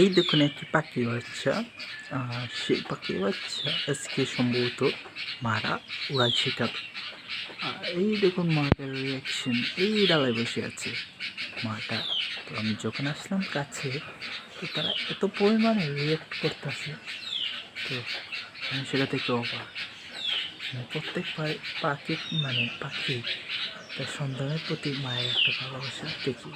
এই দেখুন একটি পাখি বাচ্চা। সেই পাখি বাচ্চা আজকে সম্ভবত মারা উড়াল শেখাবে আর এই দেখুন মাটার রিয়াকশন এই ডালায় বসে আছে মাটা। তো আমি যখন আসলাম কাছে, তো তারা এত পরিমাণে রিয়াক্ট করতেছে, তো আমি সেটা থেকে অবাক। মানে প্রত্যেক পাখি মানে পাখি তার সন্তানের প্রতি মায়ের একটা ভালোবাসা দেখি